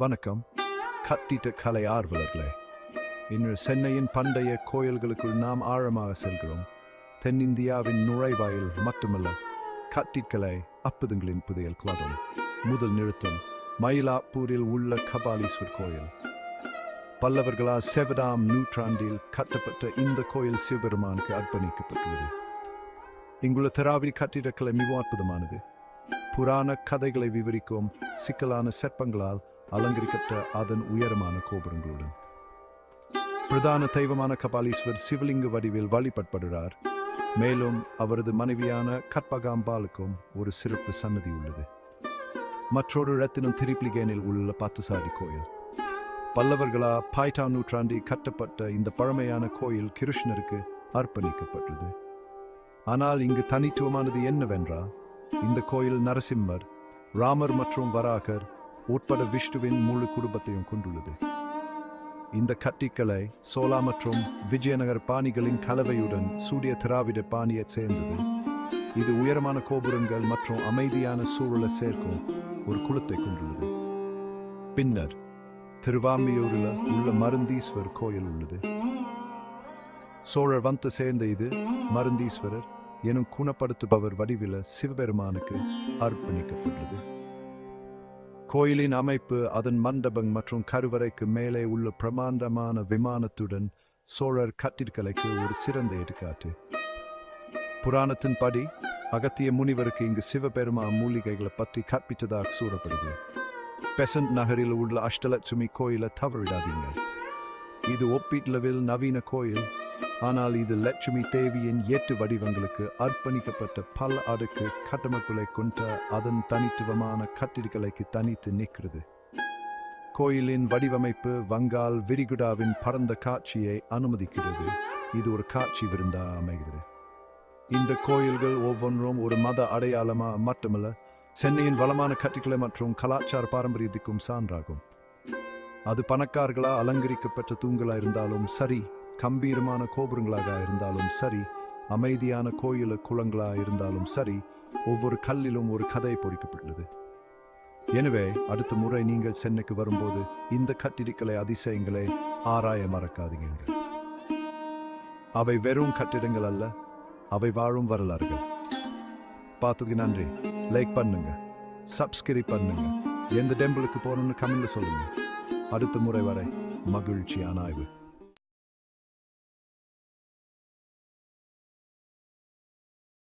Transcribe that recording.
வணக்கம். கத்திட்டு கலை ஆர்வலர்களே இன்று சென்னையின் பண்டைய கோயில்களுக்குள் நாம் ஆழமாக செல்கிறோம். தென்னிந்தியாவின் நுழைவாயில் மட்டுமல்ல கட்டிக்கலை அற்புதங்களின் புதையல் குளம் முதல் நிறுத்தம் மயிலாப்பூரில் உள்ள கபாலீஸ்வர் கோயில். பல்லவர்களால் செவதாம் நூற்றாண்டில் கட்டப்பட்ட இந்த கோயில் சிவபெருமானுக்கு அர்ப்பணிக்கப்பட்டுள்ளது. இங்குள்ள திராவிட கட்டிடக்கலை மிகவும் அற்புதமானது. புராண கதைகளை விவரிக்கும் சிக்கலான சிற்பங்களால் அலங்கரிக்கப்பட்ட அதன் உயரமான கோபுரங்களுடன். பிரதான தெய்வமான கபாலீஸ்வர் சிவலிங்க வடிவில் வழிபடப்படுகிறார். மேலும் அவரது மனைவியான கற்பகாம்பாலுக்கும் ஒரு சிறப்பு சன்னதி உள்ளது. மற்றொரு ரத்தினம் திரிப்ளிகேனில் உள்ள பாத்துசாரி கோயில். பல்லவர்களா பாய்டா நூற்றாண்டில் கட்டப்பட்ட இந்த பழமையான கோயில் கிருஷ்ணருக்கு அர்ப்பணிக்கப்பட்டது ஆனால் இங்கு தனித்துவமானது என்னவென்றால் இந்த கோயில் நரசிம்மர் ராமர் மற்றும் வராகர் உட்பட விஷ்ணுவின் முழு குடும்பத்தையும் கொண்டுள்ளது. இந்த கட்டிக்கலை சோலா மற்றும் விஜயநகர் பாணிகளின் கலவையுடன் சூரிய திராவிட பாணியை சேர்ந்தது. இது உயரமான கோபுரங்கள் மற்றும் அமைதியான சூழலை சேர்க்கும் ஒரு குளத்தை கொண்டுள்ளது. பின்னர் திருவாமியூரில் உள்ள மருந்தீஸ்வர் கோயில் உள்ளது. சோழர் வந்து சேர்ந்த இது மருந்தீஸ்வரர் எனும் குணப்படுத்துபவர் வடிவில சிவபெருமானுக்கு அர்ப்பணிக்கப்பட்டது கோயிலின் அமைப்பு அதன் மண்டபம் மற்றும் கருவறைக்கு மேலே உள்ள பிரமாண்டமான விமானத்துடன் சோழர் கட்டிற்கலைக்கு ஒரு சிறந்த எடுக்காட்டு. புராணத்தின்படி அகத்திய முனிவருக்கு இங்கு சிவபெருமா மூலிகைகளை பற்றி கற்பித்ததாக கூறப்படுது பெசன்ட் நகரில் உள்ள அஷ்டலட்சுமி கோயிலை தவறிடாதீங்க. இது ஒப்பீட்டளவில் நவீன கோயில். ஆனால் இது லட்சுமி தேவியின் எட்டு வடிவங்களுக்கு அர்ப்பணிக்கப்பட்ட பல அடுக்கு கட்டமைப்புகளை கொண்ட அதன் தனித்துவமான கட்டிடக்கலைக்கு தனித்து நிற்கிறது. கோயிலின் வடிவமைப்பு வங்காள் விரிகுடாவின் பரந்த காட்சியை அனுமதிக்கிறது. இது ஒரு காட்சி விருந்தா அமைகிறது. இந்த கோயில்கள் ஒவ்வொன்றும் ஒரு மத அடையாளமா மட்டுமல்ல சென்னையின் வளமான கட்டிடக்கலை மற்றும் கலாச்சார பாரம்பரியத்துக்கும் சான்றாகும். அது பணக்காரர்களா அலங்கரிக்கப்பட்ட தூண்களா இருந்தாலும் சரி கம்பீரமான கோபுரங்களாக இருந்தாலும் சரி அமைதியான கோயில குளங்களாக இருந்தாலும் சரி ஒவ்வொரு கல்லிலும் ஒரு கதை பொறிக்கப்பட்டுள்ளது. எனவே அடுத்த முறை நீங்கள் சென்னைக்கு வரும்போது இந்த கட்டிடக்கலை அதிசயங்களை ஆராய மறக்காதீங்க அவை வெறும் கட்டிடங்கள் அல்ல அவை வாழும் வரலாறுகள். பார்த்ததுக்கு நன்றி. லைக் பண்ணுங்க. சப்ஸ்கிரைப் பண்ணுங்க. எந்த டெம்பிளுக்கு போகணும்னு கமெண்ட்ல சொல்லுங்க. அடுத்த முறை வரை மகிழ்ச்சியான ஆய்வு